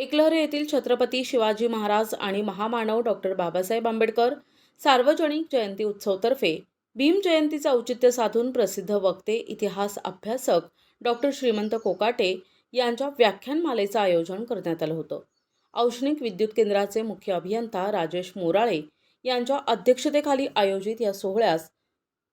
एकलहरे येथील छत्रपती शिवाजी महाराज आणि महामानव डॉक्टर बाबासाहेब आंबेडकर सार्वजनिक जयंती उत्सवतर्फे भीमजयंतीचं औचित्य साधून प्रसिद्ध वक्ते इतिहास अभ्यासक डॉक्टर श्रीमंत कोकाटे यांच्या व्याख्यानमालेचं आयोजन करण्यात आलं होतं. औष्णिक विद्युत केंद्राचे मुख्य अभियंता राजेश मोराळे यांच्या अध्यक्षतेखाली आयोजित या सोहळ्यास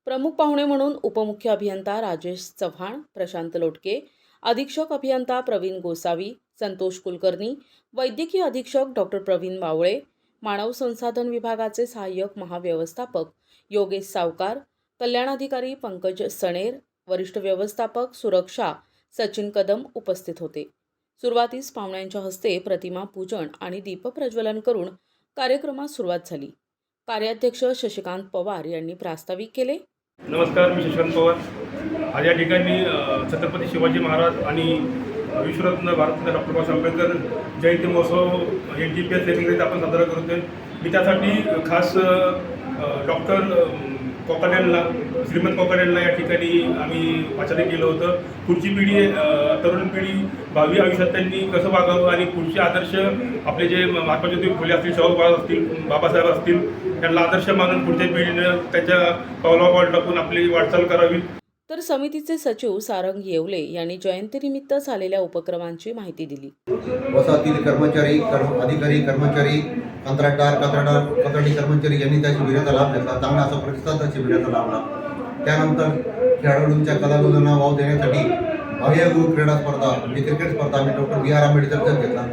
प्रमुख पाहुणे म्हणून उपमुख्य अभियंता राजेश चव्हाण प्रशांत लोटके अधीक्षक अभियंता प्रवीण गोसावी संतोष कुलकर्णी वैद्यकीय अधीक्षक डॉक्टर प्रवीण मावळे मानव संसाधन विभागाचे सहाय्यक महाव्यवस्थापक योगेश सावकार कल्याणाधिकारी पंकज सणेर वरिष्ठ व्यवस्थापक सुरक्षा सचिन कदम उपस्थित होते. सुरुवातीस पाहुण्यांच्या हस्ते प्रतिमा पूजन आणि दीपप्रज्वलन करून कार्यक्रमास सुरुवात झाली. कार्याध्यक्ष शशिकांत पवार यांनी प्रास्ताविक केले. नमस्कार मी शशिकांत पवार. आज या ठिकाणी छत्रपती शिवाजी महाराज आणि विश्वरत्न भारतरत्न डॉक्टर बाबासाहेब आंबेडकर जयंती महोत्सव एन टी पी एस देखील आपण साजरा करतोय मी त्यासाठी खास डॉक्टर कोकाड्यांना श्रीमंत कोकाड्यांना या ठिकाणी आम्ही वाचन केलं होतं. पुढची पिढी तरुण पिढी भावी आयुष्यात त्यांनी कसं वागावं आणि पुढचे आदर्श आपले जे महात्मा ज्योती फुले असतील शाहू असतील बाबासाहेब असतील त्यांना आदर्श मानून पुढच्या पिढीनं त्याच्या पावला टाकून आपली वाटचाल करावी. तर समितीचे सचिव सारंग येवले यांनी जयंतीनिमित्त झालेल्या उपक्रमांची माहिती दिली. वसाहतील कर्मचारी कर्म अधिकारी कर्मचारी कंत्राटदार कंत्राटदार कंत्राटी कर्मचारी यांनी त्या शिबिराचा लाभ घेतला. चांगला असा प्रतिसाद त्या शिबिराचा लाभला. त्यानंतर खेळाडूंच्या कलागुजांना वाव देण्यासाठी भव्य क्रीडा स्पर्धा म्हणजे क्रिकेट स्पर्धा आम्ही डॉक्टर बी आर आंबेडकरचा घेतला.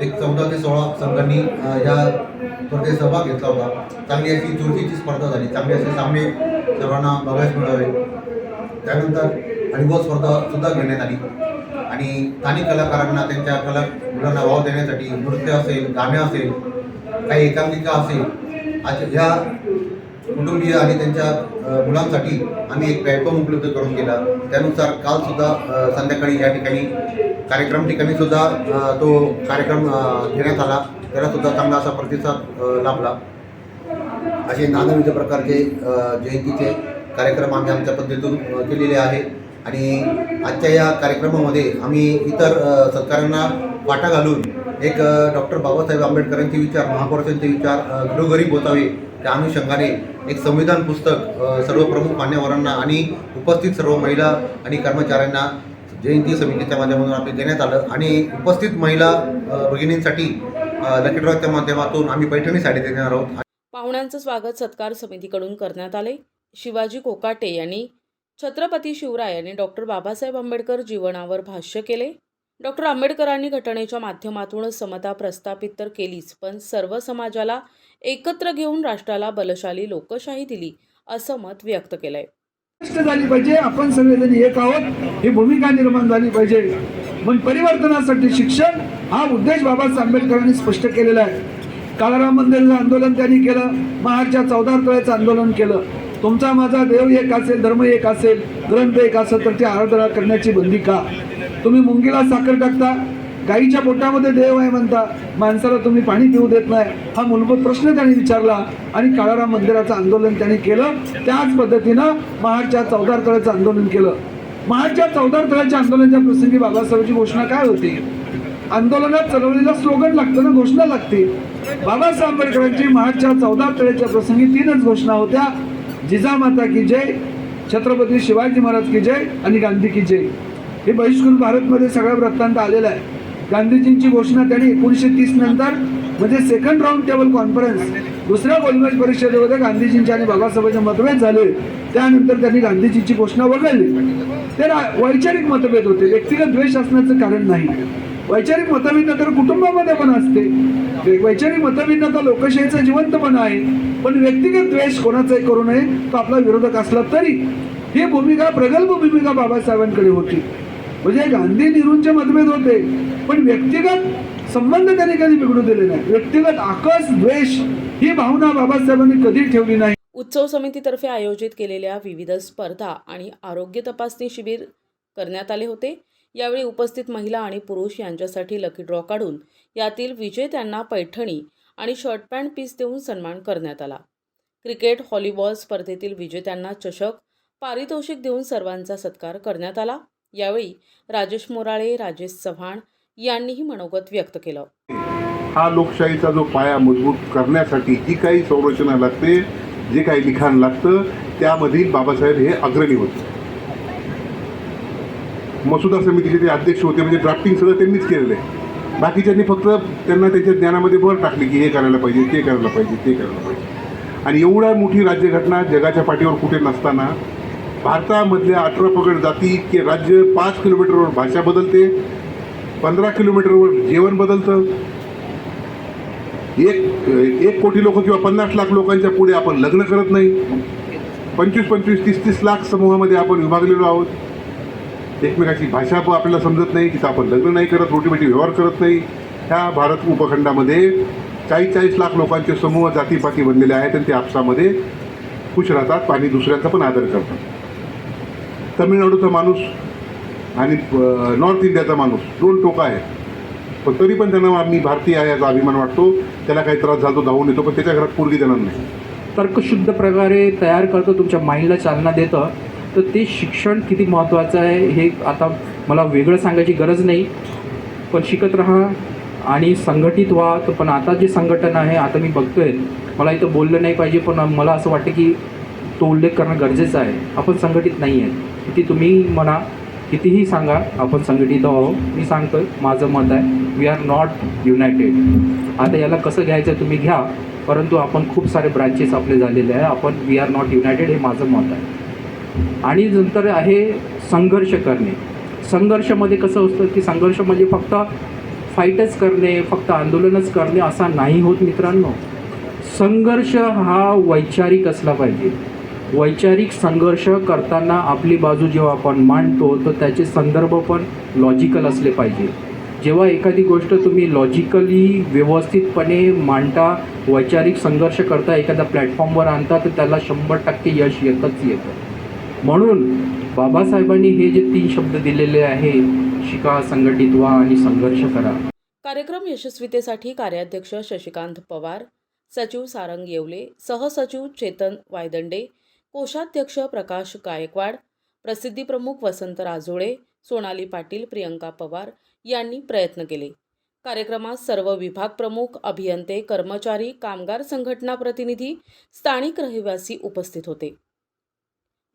एक चौदा ते सोळा संघांनी या स्पर्धेत सहभाग घेतला होता. चांगली अशी चुरशीची स्पर्धा झाली. चांगले असे सामने सर्वांना बघायला मिळावे. त्यानंतर अनुभव स्पर्धा सुद्धा घेण्यात आली. आणि स्थानिक कलाकारांना त्यांच्या कला मुलांना वाव देण्यासाठी नृत्य असेल गाणे असेल काही एकांकिका असेल आज ह्या कुटुंबीय आणि त्यांच्या मुलांसाठी आम्ही एक प्लॅटफॉर्म उपलब्ध करून दिला. त्यानुसार काल सुद्धा संध्याकाळी या ठिकाणी कार्यक्रम ठिकाणी सुद्धा तो कार्यक्रम घेण्यात आला. त्याला सुद्धा चांगला असा प्रतिसाद लाभला. असे नानाविध प्रकारचे जयंतीचे कार्यक्रम आम्ही आमच्या पद्धतीतून केलेले आहे. आणि आजच्या या कार्यक्रमामध्ये आम्ही इतर सत्कारांना वाटा घालून एक डॉक्टर बाबासाहेब आंबेडकरांचे विचार महापुरुषांचे विचार घरोघरी पोचावे त्या अनुषंगाने एक संविधान पुस्तक सर्व प्रमुख मान्यवरांना आणि उपस्थित सर्व महिला आणि कर्मचाऱ्यांना जयंती समितीच्या माध्यमातून आम्ही देण्यात आलं. आणि उपस्थित महिला भगिनींसाठी अ, माध्यमातून आम्ही पैठणी साडी देणार आहोत. पाहुण्यांचं स्वागत सत्कार समितीकडून करण्यात आले. शिवाजी कोकाटे यांनी छत्रपती शिवराय यांनी डॉक्टर बाबासाहेब आंबेडकर जीवनावर भाष्य केले. डॉक्टर आंबेडकरांनी घटनेच्या माध्यमातून समता प्रस्थापित तर केलीच पण सर्व समाजाला एकत्र घेऊन राष्ट्राला बलशाली लोकशाही दिली असं मत व्यक्त केलंय. स्पष्ट झाली पाहिजे आपण सगळेजण एक आहोत ही भूमिका निर्माण झाली पाहिजे. पण परिवर्तनासाठी शिक्षण हा उद्देश बाबासाहेब आंबेडकरांनी स्पष्ट केलेला आहे. काळाराम मंदिरचं आंदोलन त्यांनी केलं महाराजच्या चौदा तळ्याचं आंदोलन केलं. तुमचा माझा देव एक असेल धर्म एक असेल ग्रंथ एक असेल तर ते आराधना करण्याची बंदी का? तुम्ही मुंगीला साखर टाकता गाईच्या पोटामध्ये देव आहे म्हणता माणसाला तुम्ही पाणी पिऊ देत नाही. हा मूलभूत प्रश्न त्यांनी विचारला आणि काळाराम मंदिराचं आंदोलन त्यांनी केलं. त्याच पद्धतीनं महाडच्या चौदार तळ्याचं आंदोलन केलं. महाडच्या चौदार तळ्याच्या आंदोलनाच्या प्रसंगी बाबासाहेबांची घोषणा काय होती? आंदोलनात चळवळीला स्लोगन लागतं ना घोषणा लागते. बाबासाहेब आंबेडकरांची महाडच्या चौदार तळ्याच्या प्रसंगी तीनच घोषणा होत्या. जिजामाता की जय छत्रपती शिवाजी महाराज की जय आणि गांधी की जय. हे बहिष्कृत भारतमध्ये सगळ्या वृत्तांत आलेला आहे. गांधीजींची घोषणा त्यांनी एकोणीसशे तीस नंतर म्हणजे सेकंड राऊंड टेबल कॉन्फरन्स दुसऱ्या गोलमेज परिषदेमध्ये गांधीजींचे आणि बाबासाहेबांचे मतभेद झाले. त्यानंतर त्यांनी गांधीजींची घोषणा वगळली. ते वैचारिक मतभेद होते. व्यक्तिगत द्वेष असण्याचं कारण नाही. वैचारिक मतभेद तर कुटुंबामध्ये पण असते. वैचारिक मतभिन्नता लोकशाहीचं जिवंतपणा आहे पण व्यक्तिगत द्वेष कोणाचाही करू नये तो आपला विरोधक असला तरी ही भूमिका प्रगल्भ भूमिका बाबासाहेबांकडे होती. म्हणजे गांधी नेहरूंचे मतभेद होते पण व्यक्तिगत संबंध त्यांनी कधी बिघडू दिले नाही. व्यक्तिगत आकस द्वेष ही भावना बाबासाहेबांनी कधी ठेवली नाही. उत्सव समितीतर्फे आयोजित केलेल्या विविध स्पर्धा आणि आरोग्य तपासणी शिबिर करण्यात आले होते. यावेळी उपस्थित महिला आणि पुरुष यांच्यासाठी लकी ड्रॉ काढून यातील विजेत्यांना पैठणी आणि शर्ट पॅन्ट पीस देऊन सन्मान करण्यात आला. क्रिकेट हॉलीबॉल स्पर्धेतील विजेत्यांना चषक पारितोषिक देऊन सर्वांचा सत्कार करण्यात आला. यावेळी राजेश मोराळे राजेश चव्हाण यांनीही मनोगत व्यक्त केलं. हा लोकशाहीचा जो पाया मजबूत करण्यासाठी जी काही संरचना लागते जे काही लिखाण लागतं त्यामधील बाबासाहेब हे अग्रणी होते. मसुदा समितीचे ते अध्यक्ष होते म्हणजे ड्राफ्टिंग सगळं त्यांनीच केलेलं आहे. बाकीच्यांनी फक्त त्यांना त्यांच्या ज्ञानामध्ये भर टाकली की हे करायला पाहिजे ते करायला पाहिजे ते करायला पाहिजे. आणि एवढा मोठी राज्यघटना जगाच्या पाठीवर कुठे नसताना भारतामधल्या अठरा पगड जाती की राज्य पाच किलोमीटरवर भाषा बदलते पंधरा किलोमीटरवर जेवण बदलतं. एक एक कोटी लोक किंवा पन्नास लाख लोकांच्या पुढे आपण लग्न करत नाही. पंचवीस पंचवीस तीस तीस लाख समूहामध्ये आपण विभागलेलो आहोत. एकमेकाची भाषा पण आपल्याला समजत नाही तिथं आपण लग्न नाही करत रोटीबेटी व्यवहार करत नाही. ह्या भारत उपखंडामध्ये चाळीस चाळीस लाख लोकांचे समूह जातीपाती बनलेले आहेत आणि ते आपसामध्ये खुश राहतात आणि दुसऱ्यांचा पण आदर करतात. तमिळनाडूचा माणूस आणि नॉर्थ इंडियाचा माणूस दोन टोका आहेत. पण तरी पण त्यांना मी भारतीय आहे याचा अभिमान वाटतो. त्याला काही त्रास झाला तो धावून येतो पण त्याच्या घरात पोरगी देणार नाही. तर्कशुद्ध प्रकारे तयार करतं तुमच्या माइंडला चालना देतं. तर ते शिक्षण किती महत्त्वाचं आहे हे आता मला वेगळं सांगायची गरज नाही. पण शिकत राहा आणि संघटित व्हा. तर पण आता जे संघटन आहे आता मी बघतोय मला इथं बोललं नाही पाहिजे. पण मला असं वाटतं की तो उल्लेख करणं गरजेचं आहे. आपण संघटित नाही आहे. किती तुम्ही म्हणा कितीही सांगा आपण संघटित आहो मी सांगतोय माझं मत आहे वी आर नॉट युनायटेड आता याला कसं घ्यायचं तुम्ही घ्या. परंतु आपण खूप सारे ब्रांचेस आपले झालेले आहे. आपण वी आर नॉट युनायटेड हे माझं मत आहे. आणि नंतर आहे संघर्ष करणे. संघर्षामध्ये कसं असतं की संघर्ष म्हणजे फक्त फाईटच करणे फक्त आंदोलनच करणे असा नाही होत मित्रांनो. संघर्ष हा वैचारिक असला पाहिजे. वैचारिक संघर्ष करताना आपली बाजू जेव्हा आपण मांडतो तर त्याचे संदर्भ पण लॉजिकल असले पाहिजे. जेव्हा एखादी गोष्ट तुम्ही लॉजिकली व्यवस्थितपणे मांडता वैचारिक संघर्ष करता एखाद्या प्लॅटफॉर्मवर आणता तर त्याला शंभर टक्के यश येतच येतं. म्हणून बाबासाहेबांनी हे जे तीन शब्द दिलेले आहे शिका संघटित व्हा आणि संघर्ष करा. कार्यक्रम यशस्वीतेसाठी कार्याध्यक्ष शशिकांत पवार सचिव सारंग येवले सहसचिव चेतन वायदंडे कोषाध्यक्ष प्रकाश गायकवाड प्रसिद्धी प्रमुख वसंत राजोळे सोनाली पाटील प्रियंका पवार यांनी प्रयत्न केले. कार्यक्रमात सर्व विभाग प्रमुख अभियंते कर्मचारी कामगार संघटना प्रतिनिधी स्थानिक रहिवासी उपस्थित होते.